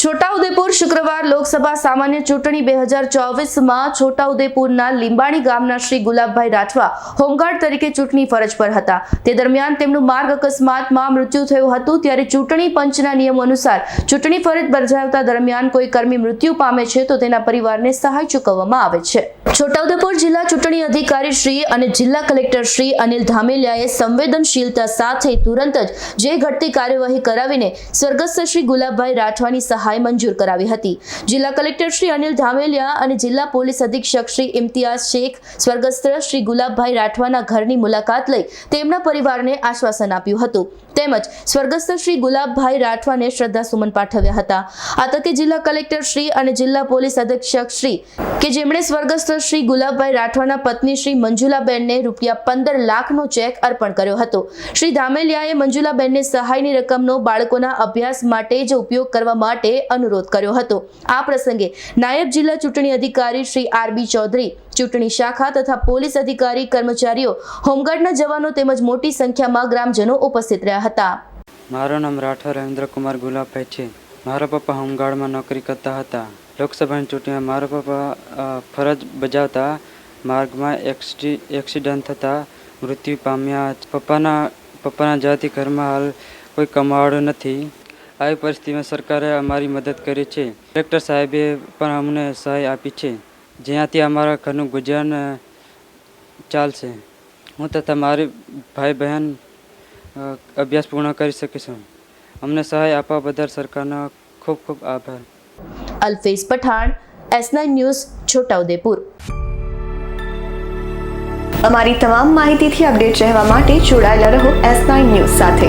છોટાઉદેપુર શુક્રવાર લોકસભા સામાન્ય ચૂંટણી બે હજાર ચોવીસમાં છોટાઉદેપુરના લીંબાણી ગામના શ્રી ગુલાબભાઈ રાઠવા હોમગાર્ડ તરીકે ચૂંટણી ફરજ પર હતા. તે દરમિયાન તેમનું માર્ગ અકસ્માતમાં મૃત્યુ થયું હતું. ત્યારે ચૂંટણી પંચના નિયમ અનુસાર ચૂંટણી ફરજ બજાવતા દરમિયાન કોઈ કર્મી મૃત્યુ પામે છે તો તેના પરિવારને સહાય ચૂકવવામાં આવે છે. છોટાઉદેપુર જિલ્લા ચૂંટણી અધિકારી શ્રી અને જિલ્લા કલેક્ટર શ્રી અનિલ ધામેલિયાએ સંવેદનશીલતા સાથે તુરંત જ જે ઘટતી કાર્યવાહી કરાવીને સ્વર્ગસ્થ શ્રી ગુલાબભાઈ રાઠવાની સહાય મંજૂર કરાવી હતી. જિલ્લા કલેક્ટર શ્રી અનિલ ધામેલિયા અને જિલ્લા પોલીસ અધિક્ષક શ્રી ઇમ્તિયાઝ શેખ, સ્વર્ગસ્થ શ્રી ગુલાબભાઈ રાઠવાના ઘરની મુલાકાત લઈ તેમના પરિવારને આશ્વાસન આપ્યું હતું. તેમજ સ્વર્ગસ્થ શ્રી ગુલાબભાઈ રાઠવાને શ્રદ્ધાસુમન પાઠવ્યા હતા. આ તકે જિલ્લા કલેક્ટર શ્રી અને જિલ્લા પોલીસ અધિક્ષક શ્રી કે જેમણે સ્વર્ગસ્થ શ્રી ગુલાબભાઈ રાઠવાના પત્ની શ્રી મંજુલાબેનને રૂપિયા પંદર લાખનો ચેક અર્પણ કર્યો હતો. શ્રી ધામેલિયાએ મંજુલાબેનને સહાયની રકમનો બાળકોના અભ્યાસ માટે જ ઉપયોગ કરવા માટે અનુરોધ કર્યો હતો. આ પ્રસંગે નાયબ જિલ્લા ચૂંટણી અધિકારી શ્રી આરબી ચૌધરી, ચૂંટણી શાખા તથા પોલીસ અધિકારી કર્મચારીઓ, હોમગાર્ડના જવાનો તેમજ મોટી સંખ્યામાં ગ્રામજનો ઉપસ્થિત રહ્યા હતા. મારું નામ રાઠવા રવિન્દ્રકુમાર ગુલાબભાઈ છે. મારા પપ્પા હોમગાર્ડમાં નોકરી કરતા હતા. લોકસભાની ચૂંટણીમાં મારા પપ્પા ફરજ બજાવતા માર્ગમાં એક્સિ, એક્સિડન્ટ થતાં મૃત્યુ પામ્યા. પપ્પાના પપ્પાના જાતિ, ઘરમાં હાલ કોઈ કમાવાડો નથી. આવી પરિસ્થિતિમાં સરકારે અમારી મદદ કરી છે. કલેક્ટર સાહેબે પણ અમને સહાય આપી છે. જેનાથી અમારા ઘરનું ગુજરાન ચાલશે. હું તથા મારી ભાઈ બહેન અભ્યાસ પૂર્ણ કરી શકીશું. અમને સહાય આપવા બદલ સરકારનો ખૂબ ખૂબ આભાર. Alfez Pathan, S nine news, Chhotaudepur. અમારી તમામ માહિતીથી અપડેટ રહેવા માટે જોડાયેલા રહો એસ નાઇન ન્યૂઝ સાથે.